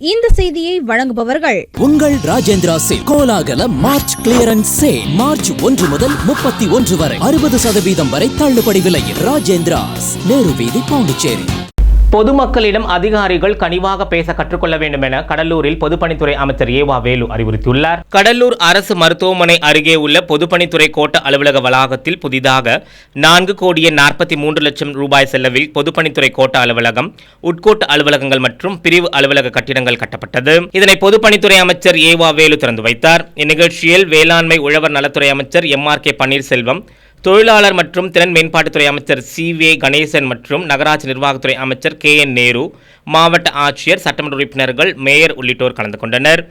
இந்த செய்தியை வழங்குபவர்கள் உங்கள் ராஜேந்திரா சில் கோலாகல மார்ச் கிளியரன்ஸ் சேல் மார்ச் ஒன்று முதல் முப்பத்தி ஒன்று வரை. அறுபது சதவீதம் வரை தள்ளுபடி விலையில் ராஜேந்திராஸ் நேரு வீதி பாண்டிச்சேரி. பொதுமக்களிடம் அதிகாரிகள் கனிவாக பேச கற்றுக்கொள்ள வேண்டும் என கடலூரில் பொதுப்பணித்துறை அமைச்சர் ஏவா வேலு அறிவுறுத்தியுள்ளார். கடலூர் அரசு மருத்துவமனை அருகே உள்ள பொதுப்பணித்துறை கோட்ட அலுவலக வளாகத்தில் புதிதாக நான்கு கோடியே நாற்பத்தி மூன்று லட்சம் ரூபாய் செலவில் பொதுப்பணித்துறை கோட்ட அலுவலகம் உட்கோட்ட அலுவலகங்கள் மற்றும் பிரிவு அலுவலக கட்டிடங்கள் கட்டப்பட்டது. இதனை பொதுப்பணித்துறை அமைச்சர் ஏவா வேலு திறந்து வைத்தார். இந்நிகழ்ச்சியில் வேளாண்மை உழவர் நலத்துறை அமைச்சர் எம் ஆர் கே பன்னீர்செல்வம் தொழிலாளர் மற்றும் திறன் மேம்பாட்டுத்துறை அமைச்சர் சி வே கணேசன் மற்றும் நகராட்சி நிர்வாகத்துறை அமைச்சர் கே என் நேரு மாவட்ட ஆட்சியர் சட்டமன்ற உறுப்பினர்கள் மேயர் உள்ளிட்டோர் கலந்து கொண்டனர்.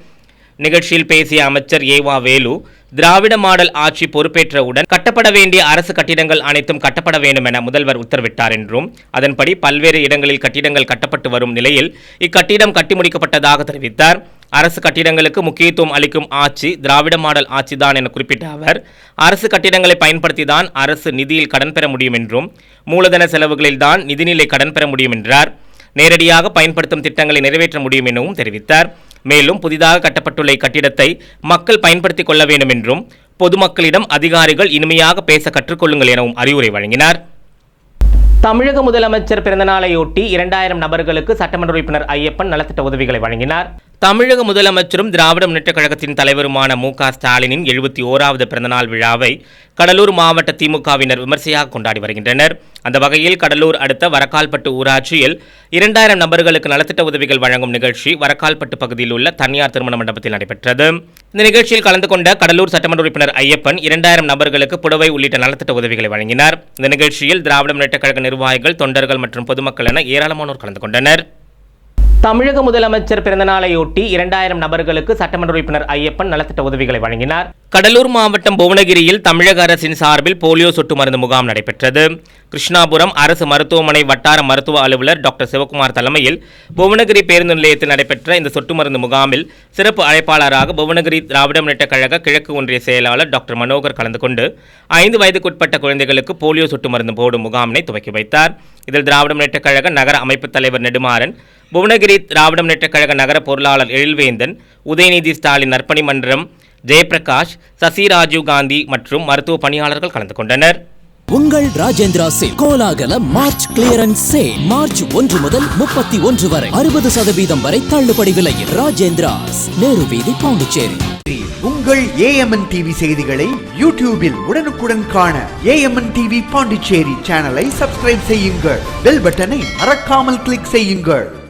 நிகழ்ச்சியில் பேசிய அமைச்சர் ஏவா வேலு திராவிட மாடல் ஆட்சி பொறுப்பேற்றவுடன் கட்டப்பட வேண்டிய அரசு கட்டிடங்கள் அனைத்தும் கட்டப்பட வேண்டும் என முதல்வர் உத்தரவிட்டார் என்றும் அதன்படி பல்வேறு இடங்களில் கட்டிடங்கள் கட்டப்பட்டு வரும் நிலையில் இக்கட்டிடம் கட்டி முடிக்கப்பட்டதாக தெரிவித்தார். அரசு கட்டிடங்களுக்கு முக்கியத்துவம் அளிக்கும் ஆட்சி திராவிட மாடல் ஆட்சிதான் என குறிப்பிட்ட அவர் அரசு கட்டிடங்களை பயன்படுத்தி தான் அரசு நிதியில் கடன் பெற முடியும் என்றும் மூலதன செலவுகளில் தான் நிதிநிலை கடன் பெற முடியும் என்றார். நேரடியாக பயன்படுத்தும் திட்டங்களை நிறைவேற்ற முடியும் எனவும் தெரிவித்தார். மேலும் புதிதாக கட்டப்பட்டுள்ள இக்கட்டிடத்தை மக்கள் பயன்படுத்திக் கொள்ள வேண்டும் என்றும் பொதுமக்களிடம் அதிகாரிகள் இனிமையாக பேச கற்றுக்கொள்ளுங்கள் எனவும் அறிவுரை வழங்கினார். தமிழக முதலமைச்சர் பிறந்தநாளையொட்டி இரண்டாயிரம் நபர்களுக்கு சட்டமன்ற உறுப்பினர் ஐயப்பன் நலத்திட்ட உதவிகளை வழங்கினார். தமிழக முதலமைச்சரும் திராவிட முன்னேற்றக் கழகத்தின் தலைவருமான மு க ஸ்டாலினின் எழுபத்தி ஓராவது பிறந்தநாள் விழாவை கடலூர் மாவட்ட திமுகவினர் விமர்சையாக கொண்டாடி வருகின்றனர். அந்த வகையில் கடலூர் அடுத்த வரக்கால்பட்டு ஊராட்சியில் இரண்டாயிரம் நபர்களுக்கு நலத்திட்ட உதவிகள் வழங்கும் நிகழ்ச்சி வரக்கால்பட்டு பகுதியில் உள்ள தனியார் திருமண மண்டபத்தில் நடைபெற்றது. இந்த நிகழ்ச்சியில் கலந்து கொண்ட கடலூர் சட்டமன்ற உறுப்பினர் ஐயப்பன் இரண்டாயிரம் நபர்களுக்கு புடவை உள்ளிட்ட நலத்திட்ட உதவிகளை வழங்கினார். இந்த நிகழ்ச்சியில் திராவிட முன்னேற்றக் கழக நிர்வாகிகள் தொண்டர்கள் மற்றும் பொதுமக்கள் என ஏராளமானோர் கலந்து கொண்டனர். தமிழக முதலமைச்சர் பிறந்தநாளையொட்டி இரண்டாயிரம் நபர்களுக்கு சட்டமன்ற உறுப்பினர் ஐயப்பன் நலத்திட்ட உதவிகளை வழங்கினார். கடலூர் மாவட்டம் புவனகிரியில் தமிழக அரசின் சார்பில் போலியோ சொட்டு மருந்து முகாம் நடைபெற்றது. கிருஷ்ணாபுரம் அரசு மருத்துவமனை வட்டார மருத்துவ அலுவலர் டாக்டர் சிவகுமார் தலைமையில் புவனகிரி பேருந்து நிலையத்தில் நடைபெற்ற இந்த சொட்டு மருந்து முகாமில் சிறப்பு அழைப்பாளராக புவனகிரி திராவிட முன்னேற்ற கழக கிழக்கு ஒன்றிய செயலாளர் டாக்டர் மனோகர் கலந்து கொண்டு ஐந்து வயதுக்குட்பட்ட குழந்தைகளுக்கு போலியோ சொட்டு மருந்து போடும் முகாமினை துவக்கி வைத்தார். இதில் திராவிட முன்னேற்ற கழக நகர அமைப்பு தலைவர் நெடுமாறன் புவனகிரி திராவிட முன்னேற்றக் கழக நகர பொருளாளர் எழில்வேந்தன் உதயநிதி ஸ்டாலின் நற்பணி மன்றம் ஜெயபிரகாஷ் சசி ராஜீவ் காந்தி மற்றும் மருத்துவ பணியாளர்கள் கலந்து கொண்டனர். உங்கள் ராஜேந்திரா சில் கோலாகல மார்ச் கிளியரன்ஸ் சே மார்ச் ஒன்று முதல் முப்பத்தி ஒன்று வரை அறுபது சதவீதம் வரை தள்ளுபடி விலையில் ராஜேந்திராஸ் நேரு வீதி பாண்டிச்சேரி. உங்கள் ஏஎம்என் டிவி செய்திகளை யூடியூபில் உடனுக்குடன் காண ஏஎம்என் டிவி பாண்டிச்சேரி சேனலை சப்ஸ்கிரைப் செய்யுங்கள். பெல் பட்டனை மறக்காமல் கிளிக் செய்யுங்கள்.